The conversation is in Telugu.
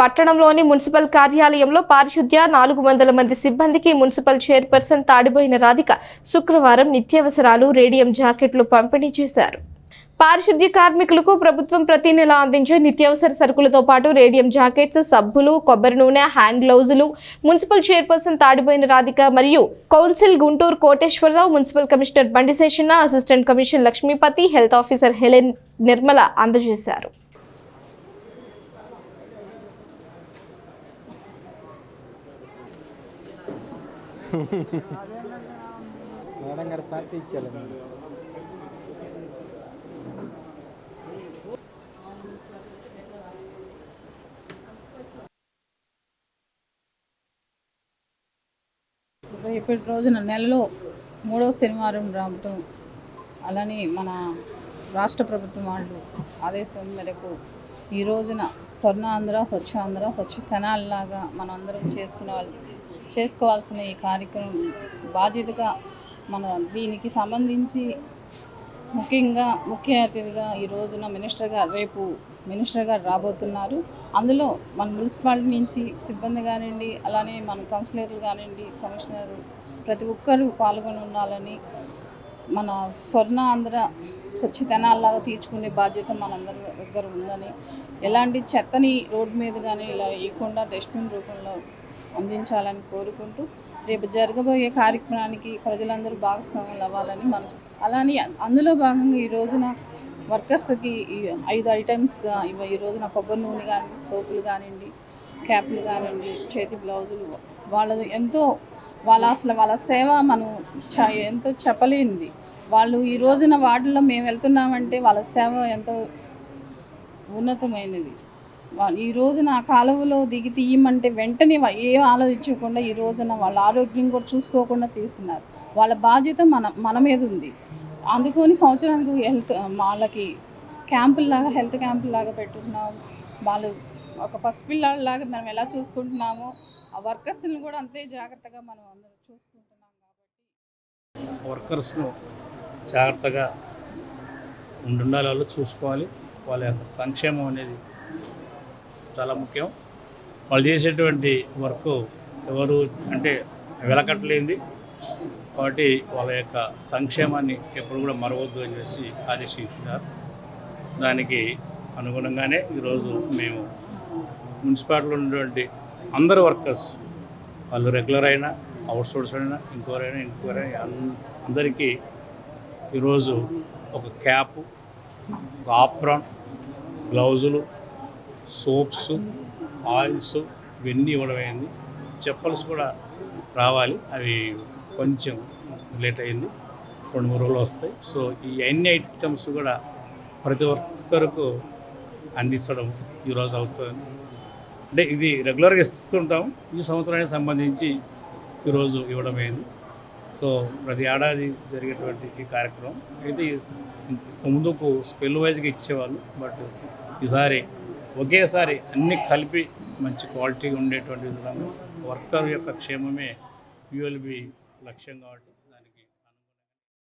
పట్టణంలోని మున్సిపల్ కార్యాలయంలో పారిశుద్ధ్య నాలుగు వందల మంది సిబ్బందికి మున్సిపల్ చైర్పర్సన్ తాడిపోయిన రాధిక శుక్రవారం నిత్యావసరాలు రేడియం జాకెట్లు పంపిణీ చేశారు. పారిశుద్ధ్య కార్మికులకు ప్రభుత్వం ప్రతి నెల అందించే నిత్యావసర సరుకులతో పాటు రేడియం జాకెట్స్ సబ్బులు కొబ్బరి నూనె హ్యాండ్ గ్లౌజులు మున్సిపల్ చైర్పర్సన్ తాడిపోయిన రాధిక మరియు council Guntur Koteswararao municipal commissioner Bandi Seshanna assistant commissioner Lakshmipathi health officer Helen Nirmala అందజేశారు. మేడం గారు పార్టీ ఇచ్చారు రేపటి రోజున నెలలో మూడవ శనివారం రావటం అలానే మన రాష్ట్ర ప్రభుత్వం వాళ్ళు ఆదేశం మేరకు ఈ రోజున స్వర్ణాంధ్ర స్వచ్ఛాంధ్ర స్వచ్ఛ తెనాలిలాగా మనం అందరం చేసుకునే వాళ్ళు చేసుకోవాల్సిన ఈ కార్యక్రమం బాధ్యతగా మన దీనికి సంబంధించి ముఖ్యంగా ముఖ్య అతిథిగా ఈ రోజున మినిస్టర్ గారు రేపు మినిస్టర్ గారు రాబోతున్నారు. అందులో మన మున్సిపాలిటీ నుంచి సిబ్బంది కానివ్వండి అలానే మన కౌన్సిలర్లు కానివ్వండి కమిషనర్ ప్రతి ఒక్కరూ పాల్గొని ఉండాలని మన స్వర్ణ ఆంధ్ర స్వచ్ఛతనాల్లాగా తీర్చుకునే బాధ్యత మనందరి దగ్గర ఉందని ఎలాంటి చెత్తని రోడ్డు మీద కానీ ఇలా వేయకుండా డస్ట్బిన్ రూపంలో అందించాలని కోరుకుంటూ రేపు జరగబోయే కార్యక్రమానికి ప్రజలందరూ భాగస్వాములు అవ్వాలని మనసు. అలానే అందులో భాగంగా ఈ రోజున వర్కర్స్కి ఈ ఐదు ఐటమ్స్గా ఇవి ఈ రోజున కొబ్బరి నూనె కానివ్వండి సోపులు కానివ్వండి క్యాప్లు కానివ్వండి చేతి బ్లౌజులు వాళ్ళ ఎంతో వాళ్ళ అసలు వాళ్ళ సేవ మనం చ ఎంతో చెప్పలేనిది. వాళ్ళు ఈ రోజున వాటిలో మేము వెళ్తున్నామంటే వాళ్ళ సేవ ఎంతో ఉన్నతమైనది. ఈరోజు ఈ రోజున కాలువలో దిగి తీయమంటే వెంటనే ఏం ఆలోచించకుండా ఈ రోజున వాళ్ళ ఆరోగ్యం కూడా చూసుకోకుండా తీస్తున్నారు. వాళ్ళ బాధ్యత మన మన మీద ఉంది. అందుకని సంవత్సరానికి హెల్త్ వాళ్ళకి క్యాంపుల్లాగా హెల్త్ క్యాంపుల్లాగా పెట్టుకున్నాం. వాళ్ళు ఒక పసిపిల్లలాగా మనం ఎలా చూసుకుంటున్నామో ఆ వర్కర్స్ని కూడా అంతే జాగ్రత్తగా మనం అందరం చూసుకుంటున్నాం కాబట్టి. వర్కర్స్ను జాగ్రత్తగా ఉండాలి వాళ్ళు చూసుకోవాలి. వాళ్ళ యొక్క సంక్షేమం అనేది చాలా ముఖ్యం. వాళ్ళు చేసేటువంటి వర్క్ ఎవరు అంటే వెలకట్టలేంది కాబట్టి వాళ్ళ యొక్క సంక్షేమాన్ని ఎప్పుడు కూడా మరవద్దు అని చెప్పేసి ఆదేశించారు దానికి అనుగుణంగానే ఈరోజు మేము మున్సిపాలిటీలో ఉన్నటువంటి అందరు వర్కర్స్ వాళ్ళు రెగ్యులర్ అయినా అవుట్సోర్స్ అయినా ఇంకోరైనా ఇంకోరైనా అందరికీ ఈరోజు ఒక క్యాప్ ఒక ఆప్రాన్ గ్లౌజులు సోప్స్ ఆయిల్స్ ఇవన్నీ ఇవ్వడం అయింది. చెప్పల్స్ కూడా రావాలి. అవి కొంచెం లేట్ అయింది. రెండు మూడు రోజులు వస్తాయి. సో ఈ అన్ని ఐటమ్స్ కూడా ప్రతి ఒక్కరికి అందించడం ఈరోజు అవుతుంది. అంటే ఇది రెగ్యులర్గా ఇస్తుంటాం. ఈ సంవత్సరానికి సంబంధించి ఈరోజు ఇవ్వడమైంది సో ప్రతి ఏడాది జరిగేటువంటి ఈ కార్యక్రమం. అయితే ముందుకు స్పెల్ వైజ్గా ఇచ్చేవాళ్ళు బట్ ఈసారి ఒకేసారి అన్ని కలిపి మంచి క్వాలిటీ ఉండేటువంటి విధంగా వర్కర్ యొక్క క్షేమమే యూఎల్బి లక్ష్యం కాబట్టి